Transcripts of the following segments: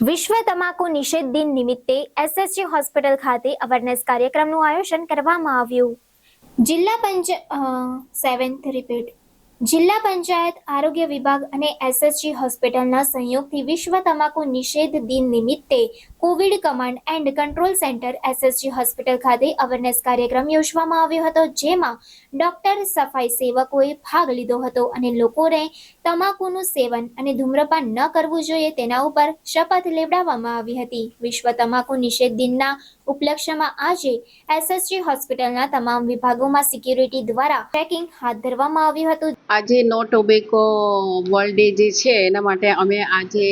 વિશ્વ તમાકુ નિષેધ દિન નિમિત્તે એસએસજી હોસ્પિટલ ખાતે અવેરનેસ કાર્યક્રમનું આયોજન કરવામાં આવ્યું. જિલ્લા પંચ સેવન્થ રિપીટ જિલ્લા પંચાયત, આરોગ્ય વિભાગ અને એસએસજી હોસ્પિટલના સંયોગથી વિશ્વ તમાકુ નિષેધ દિન નિમિત્તે covid command and control centre SSG hospital ખાતે અવેરનેસ કાર્યક્રમ યોજવામાં આવ્યો હતો, જેમાં ડોક્ટર, સફાઈ સેવકોએ ભાગ લીધો હતો અને લોકોને તમાકુનું સેવન અને ધૂમ્રપાન ન કરવું જોઈએ તેના ઉપર શપથ લેવડાવવામાં આવી હતી. વિશ્વ તમાકુ નિષેધ દિનના ઉપલક્ષ્યમાં આજે એસએસજી હોસ્પિટલના તમામ વિભાગોમાં સિક્યુરિટી દ્વારા ચેકિંગ હાથ ધરવામાં આવ્યું હતું. આજે નો ટોબેકો વર્લ્ડ ડે જે છે, એના માટે અમે આજે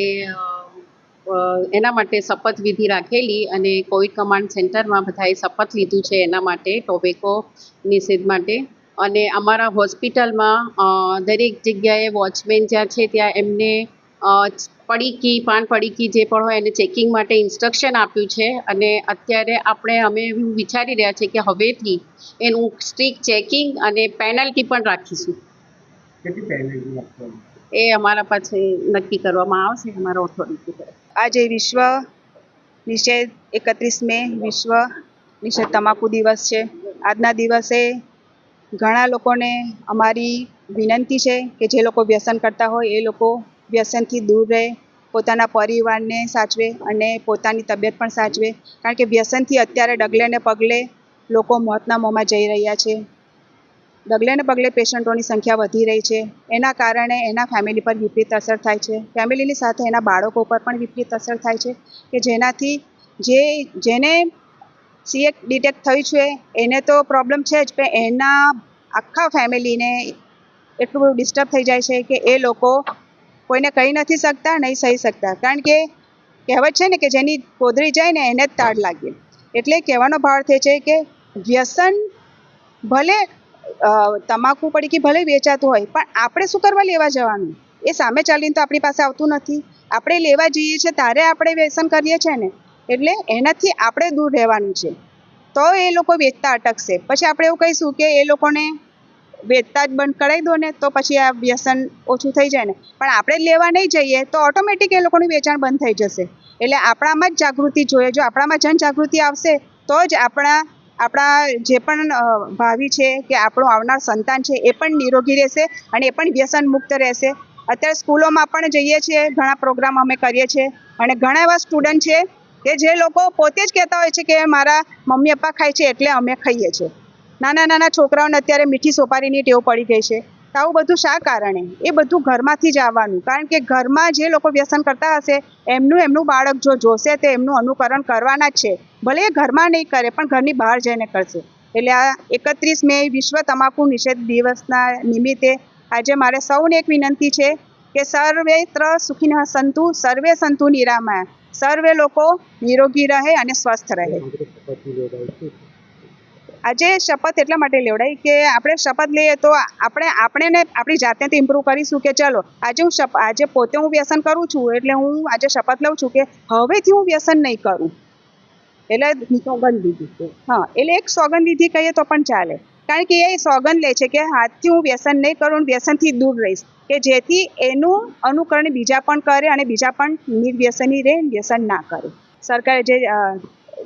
એના માટે શપથવિધિ રાખેલી અને કોવિડ કમાન્ડ સેન્ટરમાં બધાએ શપથ લીધું છે એના માટે ટોબેકો નિષેધ માટે. અને અમારા હોસ્પિટલમાં દરેક જગ્યાએ વોચમેન જ્યાં છે ત્યાં એમને પડીકી પાન પડીકી જે પણ હોય એને ચેકિંગ માટે ઇન્સ્ટ્રક્શન આપ્યું છે અને અત્યારે આપણે અમે એવું વિચારી રહ્યા છીએ કે હવેથી એનું સ્ટ્રીક ચેકિંગ અને પેનલ્ટી પણ રાખીશું. કેટલી પેનલ્ટી આપવાની? એ અમારા પાસે નક્કી કરવામાં આવશે અમારા ઓથોરિટી તરફ આજે વિશ્વ નિષેધ એકત્રીસ મે વિશ્વ નિષેધ તમાકુ દિવસ છે. આજના દિવસે ઘણા લોકોને અમારી વિનંતી છે કે જે લોકો વ્યસન કરતા હોય એ લોકો વ્યસનથી દૂર રહે, પોતાના પરિવારને સાચવે અને પોતાની તબિયત પણ સાચવે. કારણ કે વ્યસનથી અત્યારે ડગલે ને પગલે લોકો મોતના મોંમાં જઈ રહ્યા છે. ડગલે ને પગલે પેશન્ટોની સંખ્યા વધી રહી છે. એના કારણે એના ફેમિલી પર વિપરીત અસર થાય છે. ફેમિલીની સાથે એના બાળકો પર પણ વિપરીત અસર થાય છે કે જેનાથી જે, જેને સીએક ડિટેક્ટ થયું છે, એને તો પ્રોબ્લેમ છે જ, પણ એના આખા ફેમિલીને એટલું બધું ડિસ્ટર્બ થઈ જાય છે કે એ લોકો કોઈને કહી નથી શકતા, નહીં સહી શકતા. કારણ કે કહેવત છે ને કે જેની કોદરી જાય ને એને જ તાળ લાગે. એટલે કહેવાનો ભાવ તે છે કે વ્યસન ભલે તમાકુ તમાકુ પડીકી ભલે વેચાતું હોય, પણ આપણે શું કરવા લેવા જવાનું? એ સામે ચાલીને તો આપણી પાસે આવતું નથી. આપણે લેવા જઈએ છીએ ત્યારે આપણે વ્યસન કરીએ છીએ ને. એટલે એનાથી આપણે દૂર રહેવાનું છે. તો એ લોકો વેચતા અટકશે. પછી આપણે એવું કહીશું કે એ લોકોને વેચતા જ બંધ કરાવી દો ને, તો પછી આ વ્યસન ઓછું થઈ જાય ને. પણ આપણે લેવા નહીં જઈએ, તો ઓટોમેટિક એ લોકોનું વેચાણ બંધ થઈ જશે. એટલે આપણામાં જ જાગૃતિ જોઈએ. જો આપણામાં જન જાગૃતિ આવશે, તો જ આપણા આપણા જે પણ ભાવિ છે કે આપણું આવનાર સંતાન છે, એ પણ નિરોગી રહેશે અને એ પણ વ્યસન મુક્ત રહેશે. અત્યારે સ્કૂલોમાં પણ જઈએ છીએ, ઘણા પ્રોગ્રામ અમે કરીએ છીએ. અને ઘણા એવા સ્ટુડન્ટ છે કે જે લોકો પોતે જ કહેતા હોય છે કે મારા મમ્મી પપ્પા ખાય છે એટલે અમે ખાઈએ છીએ. નાના નાના છોકરાઓને અત્યારે મીઠી સોપારીની ટેવ પડી ગઈ છે. તો આવું બધું શા કારણે? એ બધું ઘરમાંથી જ આવવાનું. કારણ કે ઘરમાં જે લોકો વ્યસન કરતા હશે, એમનું એમનું બાળક જો જોશે, તે એમનું અનુકરણ કરવાના જ છે. ભલે એ ઘરમાં નહીં કરે, પણ ઘરની બહાર જઈને કરશે. એટલે આ એકત્રીસ મે વિશ્વ તમાકુ નિષેધ દિવસના નિમિત્તે આજે મારે સૌને એક વિનંતી છે કે સર્વેત્ર સુખીન સંતુ, સર્વે સંતુ નિરામયા. સર્વે લોકો નિરોગી રહે અને સ્વસ્થ રહે. આજે શપથ એટલા માટે લેવડાવી કે આપણે શપથ લઈએ તો આપણે આપણે ને આપણી જાતને તો ઇમ્પ્રૂવ કરીશું કે ચલો, આજે હું શપ, આજે પોતે હું વ્યસન કરું છું એટલે હું આજે શપથ લઉં છું કે હવેથી હું વ્યસન નહીં કરું. એટલે સોગંદ લીધી હા, એટલે એક સોગંદ લીધી કહીએ તો પણ ચાલે. કારણ કે એ સોગંદ લે છે કે હાથથી હું વ્યસન નહીં કરું વ્યસનથી દૂર રહીશ. કે જેથી એનું અનુકરણ બીજા પણ કરે અને બીજા પણ નિર્વ્યસની રહે વ્યસન ના કરે. સરકારે જે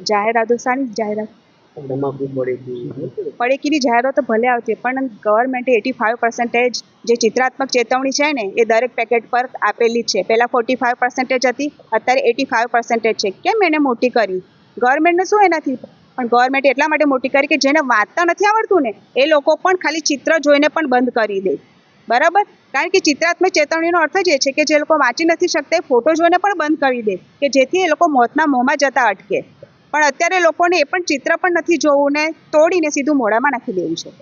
જાહેરાતો, સારી જાહેરાત તમાકુ પડે પડેકીની જાહેરાતો ભલે આવતી પણ ગવર્મેન્ટે એટી ફાઇવ પર્સન્ટેજ જે ચિત્રાત્મક ચેતવણી છે ને, એ દરેક પેકેટ પર આપેલી છે. પહેલાં ફોર્ટી ફાઇવ પર્સન્ટેજ હતી, અત્યારે એટી ફાઇવ પર્સન્ટેજ છે. કેમ એને મોટી કરી? ગવર્મેન્ટને શું એનાથી? પણ ગવર્મેન્ટ એટલા માટે મોટી કરી કે જેને વાંચતા નથી આવડતું ને, એ લોકો પણ ખાલી ચિત્ર જોઈને પણ બંધ કરી દે. બરાબર? કારણ કે ચિત્રાત્મક ચેતવણીનો અર્થ જ એ છે કે જે લોકો વાંચી નથી શકતા, એ ફોટો જોઈને પણ બંધ કરી દે, કે જેથી એ લોકો મોતના મોંમાં જતા અટકે. પણ અત્યારે લોકોને એ પણ ચિત્ર પણ નથી જોવું ને તોડીને સીધું મોઢામાં નાખી દેવું છે.